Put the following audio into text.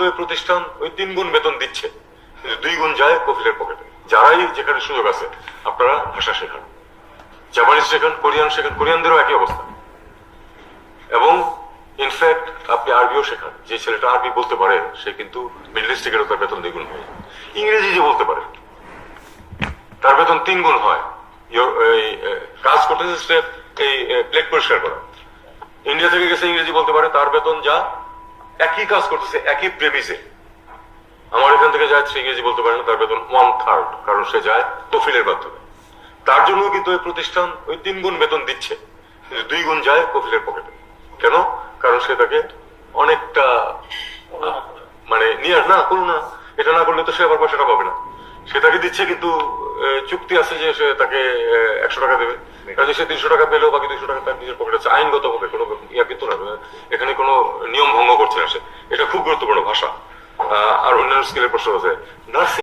কিন্তু ওই প্রতিষ্ঠান ওই তিন গুণ বেতন দিচ্ছে। দুই গুণ যায় কফিলের পকেটে। যারাই যেখানে সুযোগ আছে, আপনারা ভাষা শেখান। জাপানিজ শেখান, কোরিয়ান শেখান, কোরিয়ানদেরও একই অবস্থা। এবং ইনফ্যাক্ট আপনি আরবিও শেখান। যে ছেলেটা আরবি বলতে পারে, সে কিন্তু মিডল ইস্ট থেকে তার বেতন দ্বিগুণ হয়। ইংরেজি যে বলতে পারে, তার বেতন তিন গুণ হয় কাজ করতেছে এই প্লেট পরিষ্কার করা। ইন্ডিয়া থেকে গেছে ইংরেজি বলতে পারে, তার বেতন যা একই কাজ করতেছে, একই প্রেমিসে আমার এখান থেকে যায় ইংরেজি বলতে পারে না, তার বেতন ওয়ান থার্ড কারণ সে যায় কফিলের মাধ্যমে। তার জন্য কিন্তু ওই প্রতিষ্ঠান ওই তিন গুণ বেতন দিচ্ছে। কিন্তু দুই গুণ যায় কফিলের পকেটে। কেন? কারণ সে তাকে অনেকটা মানে নিয়ে না, করুন না। এটা না করলে তো সে আবার পয়সাটা পাবে না। সে তাকে দিচ্ছে কিন্তু চুক্তি আছে যে সে তাকে একশো টাকা দেবে। কাজে সে তিনশো টাকা পেলেও বাকি দুইশো টাকা তার নিজের পকেটে আছে। আইনগত হবে কোনো ইয়া কিন্তু না এখানে কোনো নিয়ম ভঙ্গ করছে না সে। এটা খুব গুরুত্বপূর্ণ ভাষা। আর অন্যান্য স্কিলের প্রশ্ন আছে। নার্সিং